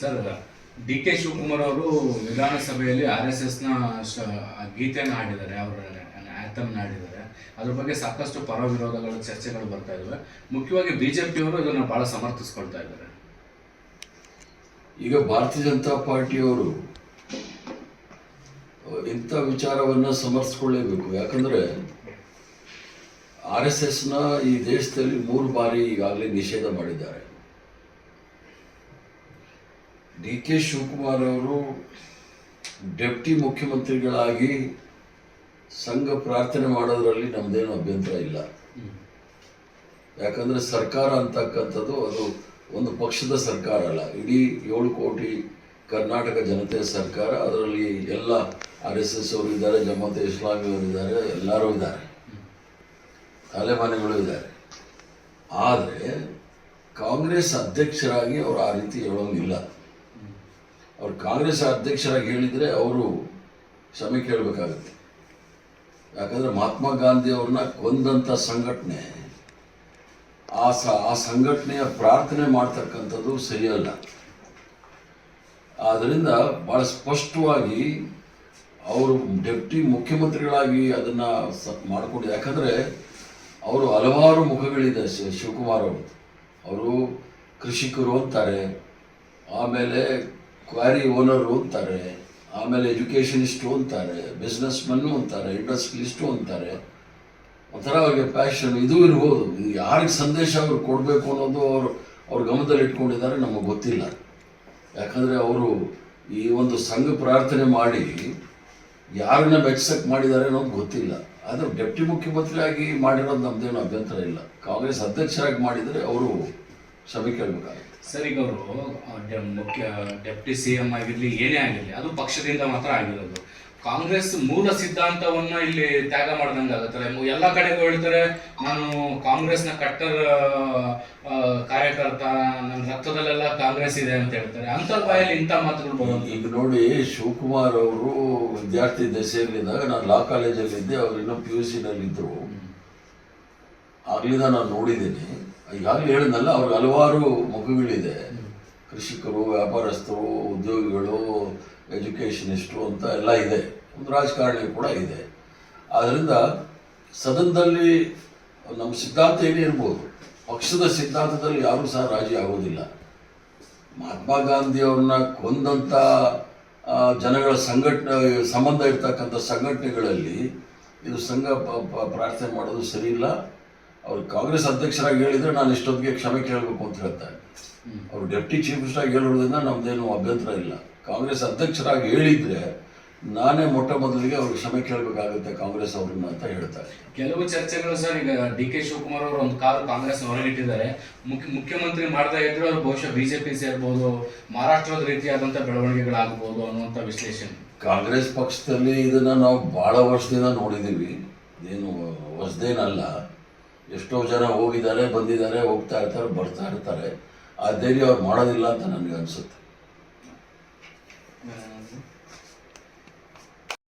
Sir D K Shivakumar ಅವರು ವಿಧಾನಸಭೆಯಲ್ಲಿ R S ಎಸ್ನ ಗೀತೆಯನ್ನು ಹಾಡಿದ್ದಾರೆ ಅವರ ಆ್ಯಂಥಮ್ನ ಹಾಡಿದ್ದಾರೆ. ಅದ್ರ ಬಗ್ಗೆ ಸಾಕಷ್ಟು ಪರ ವಿರೋಧಗಳ ಚರ್ಚೆಗಳು ಬರ್ತಾ ಇದ್ದಾವೆ ಮುಖ್ಯವಾಗಿ ಬಿ ಜೆ ಪಿಯವರು ಇದನ್ನು ಭಾಳ ಸಮರ್ಥಿಸ್ಕೊಳ್ತಾ ಇದ್ದಾರೆ. ಈಗ ಭಾರತೀಯ ಜನತಾ ಪಾರ್ಟಿಯವರು ಇಂಥ ವಿಚಾರವನ್ನು ಸಮರ್ಥಿಸ್ಕೊಳ್ಳೇಬೇಕು. ಯಾಕಂದರೆ ಆರ್ ಎಸ್ ಎಸ್ನ ಈ ದೇಶದಲ್ಲಿ ಮೂರು ಬಾರಿ ಈಗಾಗಲೇ ನಿಷೇಧ ಮಾಡಿದ್ದಾರೆ. ಡಿ ಕೆ ಶಿವಕುಮಾರ್ ಅವರು ಡೆಪ್ಟಿ ಮುಖ್ಯಮಂತ್ರಿಗಳಾಗಿ ಸಂಘ ಪ್ರಾರ್ಥನೆ ಮಾಡೋದ್ರಲ್ಲಿ ನಮ್ಮದೇನು ಅಭ್ಯಂತರ ಇಲ್ಲ. ಯಾಕಂದರೆ ಸರ್ಕಾರ ಅಂತಕ್ಕಂಥದ್ದು ಅದು ಒಂದು ಪಕ್ಷದ ಸರ್ಕಾರ ಅಲ್ಲ. ಇಡೀ ಏಳು ಕೋಟಿ ಕರ್ನಾಟಕ ಜನತೆಯ ಸರ್ಕಾರ, ಅದರಲ್ಲಿ ಎಲ್ಲ ಆರ್ ಎಸ್ ಎಸ್ ಅವರು ಇದ್ದಾರೆ, ಜಮಾತೆ ಇಸ್ಲಾಮಿ ಇದ್ದಾರೆ, ಎಲ್ಲರೂ ಇದ್ದಾರೆ. ತಲೆಮಾನೆಗಳು ಇದ್ದಾರೆ. ಆದರೆ ಕಾಂಗ್ರೆಸ್ ಅಧ್ಯಕ್ಷರಾಗಿ ಅವರು ಆ ರೀತಿ ಹೇಳೋಂಗಿಲ್ಲ. ಅವ್ರು ಕಾಂಗ್ರೆಸ್ ಅಧ್ಯಕ್ಷರಾಗಿ ಹೇಳಿದರೆ ಅವರು ಕ್ಷಮೆ ಕೇಳಬೇಕಾಗುತ್ತೆ. ಯಾಕಂದರೆ ಮಹಾತ್ಮ ಗಾಂಧಿ ಅವ್ರನ್ನ ಕೊಂದಂಥ ಸಂಘಟನೆ, ಆ ಸ, ಆ ಸಂಘಟನೆಯ ಪ್ರಾರ್ಥನೆ ಮಾಡ್ತಕ್ಕಂಥದ್ದು ಸರಿಯಲ್ಲ. ಆದ್ದರಿಂದ ಭಾಳ ಸ್ಪಷ್ಟವಾಗಿ ಅವರು ಡೆಪ್ಟಿ ಮುಖ್ಯಮಂತ್ರಿಗಳಾಗಿ ಅದನ್ನು ಮಾಡಿಕೊಂಡು, ಯಾಕಂದರೆ ಅವರು ಹಲವಾರು ಮುಖಗಳಿದೆ ಶಿವಕುಮಾರ್ ಅವರು. ಅವರು ಕೃಷಿಕರು ಅಂತಾರೆ. ಆಮೇಲೆ ಕ್ವಾರಿ ಓನರು ಅಂತಾರೆ ಆಮೇಲೆ ಎಜುಕೇಷನಿಸ್ಟು ಅಂತಾರೆ ಬಿಸ್ನೆಸ್ ಮನ್ನು ಅಂತಾರೆ ಇಂಡಸ್ಟ್ರಿಲಿಸ್ಟು ಅಂತಾರೆ ಒಂಥರ ಅವ್ರಿಗೆ ಪ್ಯಾಷನ್ ಇದು ಇರ್ಬೋದು. ಇದು ಯಾರಿಗೆ ಸಂದೇಶ ಅವ್ರು ಕೊಡಬೇಕು ಅನ್ನೋದು ಅವರು, ಅವ್ರ ಗಮನದಲ್ಲಿ ಇಟ್ಕೊಂಡಿದ್ದಾರೆ, ನಮಗೆ ಗೊತ್ತಿಲ್ಲ. ಯಾಕಂದರೆ ಅವರು ಈ ಒಂದು ಸಂಘ ಪ್ರಾರ್ಥನೆ ಮಾಡಿ ಯಾರನ್ನ ಮೆಚ್ಚಕ್ಕೆ ಮಾಡಿದ್ದಾರೆ ಅನ್ನೋದು ಗೊತ್ತಿಲ್ಲ. ಆದರೆ ಡೆಪ್ಟಿ ಮುಖ್ಯಮಂತ್ರಿಯಾಗಿ ಮಾಡಿರೋದು ನಮ್ಮದೇನು ಅಭ್ಯಂತರ ಇಲ್ಲ. ಕಾಂಗ್ರೆಸ್ ಅಧ್ಯಕ್ಷರಾಗಿ ಮಾಡಿದರೆ ಅವರು ಕ್ಷಮೆ ಕೇಳಬೇಕಾಗುತ್ತೆ. ಸರ್ ಈಗ ಅವರು ಮುಖ್ಯ ಡೆಪ್ಟಿ ಸಿ ಎಂ ಆಗಿರಲಿ ಏನೇ ಆಗಿರಲಿ ಅದು ಪಕ್ಷದಿಂದ ಮಾತ್ರ ಆಗಿರೋದು. ಕಾಂಗ್ರೆಸ್ ಮೂಲ ಸಿದ್ಧಾಂತವನ್ನ ಇಲ್ಲಿ ತ್ಯಾಗ ಮಾಡ್ದಂಗೆ ಆಗುತ್ತಾರೆ ಎಲ್ಲ ಕಡೆಗೂ ಹೇಳ್ತಾರೆ ನಾನು ಕಾಂಗ್ರೆಸ್ನ ಕಟ್ಟರ್ ಕಾರ್ಯಕರ್ತ ನನ್ನ ರಕ್ತದಲ್ಲೆಲ್ಲ ಕಾಂಗ್ರೆಸ್ ಇದೆ ಅಂತ ಹೇಳ್ತಾರೆ. ಅಂತ ಬಾಯಲ್ಲಿ ಇಂಥ ಮಾತುಗಳು ಬರೋದು. ಈಗ ನೋಡಿ ಶಿವಕುಮಾರ್ ಅವರು ವಿದ್ಯಾರ್ಥಿ ದಶೆಯಲ್ಲಿದ್ದಾಗ ನಾನು ಲಾ ಕಾಲೇಜಲ್ಲಿದ್ದೆ ಅವ್ರು ಇನ್ನೂ ಪಿ ಯು ಸಿನಲ್ಲಿದ್ದರು ಆಗಲಿಂದ ನಾನು ನೋಡಿದ್ದೀನಿ. ಈಗಾಗಲೇ ಹೇಳಿದ್ನಲ್ಲ ಅವ್ರಿಗೆ ಹಲವಾರು ಮಗುಗಳಿದೆ ಕೃಷಿಕರು, ವ್ಯಾಪಾರಸ್ಥರು, ಉದ್ಯೋಗಿಗಳು, ಎಜುಕೇಷನಿಸ್ಟು ಅಂತ ಎಲ್ಲ ಇದೆ. ಒಂದು ರಾಜಕಾರಣಿ ಕೂಡ ಇದೆ. ಆದ್ದರಿಂದ ಸದನದಲ್ಲಿ ನಮ್ಮ ಸಿದ್ಧಾಂತ ಏನೇ ಇರ್ಬೋದು, ಪಕ್ಷದ ಸಿದ್ಧಾಂತದಲ್ಲಿ ಯಾರೂ ಸಹ ರಾಜಿ ಆಗೋದಿಲ್ಲ. ಮಹಾತ್ಮ ಗಾಂಧಿಯವ್ರನ್ನ ಕೊಂದಂಥ ಜನಗಳ ಸಂಘಟನೆ, ಸಂಬಂಧ ಇರ್ತಕ್ಕಂಥ ಸಂಘಟನೆಗಳಲ್ಲಿ ಇದು ಸಂಘ ಪ್ರಾರ್ಥನೆ ಮಾಡೋದು ಸರಿ ಇಲ್ಲ ಅವ್ರು ಕಾಂಗ್ರೆಸ್ ಅಧ್ಯಕ್ಷರಾಗಿ ಹೇಳಿದ್ರೆ ನಾನು ಇಷ್ಟೊತ್ತಿಗೆ ಕ್ಷಮೆ ಕೇಳಬೇಕು ಅಂತ ಹೇಳ್ತಾರೆ. ಅವರು ಡೆಪ್ಟಿ ಚೀಫ್ ಮಿನಿಸ್ಟರ್ ಆಗಿ ಹೇಳೋದ್ರಿಂದ ನಮ್ಮದೇನು ಅಭ್ಯಂತರ ಇಲ್ಲ. ಕಾಂಗ್ರೆಸ್ ಅಧ್ಯಕ್ಷರಾಗಿ ಹೇಳಿದರೆ ನಾನೇ ಮೊಟ್ಟ ಮೊದಲಿಗೆ ಅವ್ರಿಗೆ ಕ್ಷಮೆ ಕೇಳಬೇಕಾಗುತ್ತೆ ಕಾಂಗ್ರೆಸ್ ಅವ್ರನ್ನ ಅಂತ ಹೇಳ್ತಾರೆ. ಕೆಲವು ಚರ್ಚೆಗಳು ಸರ್ ಈಗ ಡಿ ಕೆ ಶಿವಕುಮಾರ್ ಅವರು ಒಂದು ಕಾಲು ಕಾಂಗ್ರೆಸ್ ಹೊರಗಿಟ್ಟಿದ್ದಾರೆ. ಮುಖ್ಯ ಮುಖ್ಯಮಂತ್ರಿ ಮಾಡ್ತಾ ಇದ್ರು ಅವ್ರು ಬಹುಶಃ ಬಿಜೆಪಿ ಸೇರ್ಬೋದು ಮಹಾರಾಷ್ಟ್ರದ ರೀತಿಯಾದಂಥ ಬೆಳವಣಿಗೆಗಳಾಗ್ಬೋದು ಅನ್ನುವಂಥ ವಿಶ್ಲೇಷಣೆ. ಕಾಂಗ್ರೆಸ್ ಪಕ್ಷದಲ್ಲಿ ಇದನ್ನ ನಾವು ಭಾಳ ವರ್ಷದಿಂದ ನೋಡಿದ್ದೀವಿ. ಏನು ಹೊಸದೇನಲ್ಲ. ಎಷ್ಟೋ ಜನ ಹೋಗಿದ್ದಾರೆ, ಬಂದಿದ್ದಾರೆ, ಹೋಗ್ತಾ ಇರ್ತಾರೆ, ಬರ್ತಾ ಇರ್ತಾರೆ. ಆ ಧೈರ್ಯ ಅವ್ರು ಮಾಡೋದಿಲ್ಲ ಅಂತ ನನಗೆ ಅನಿಸುತ್ತೆ.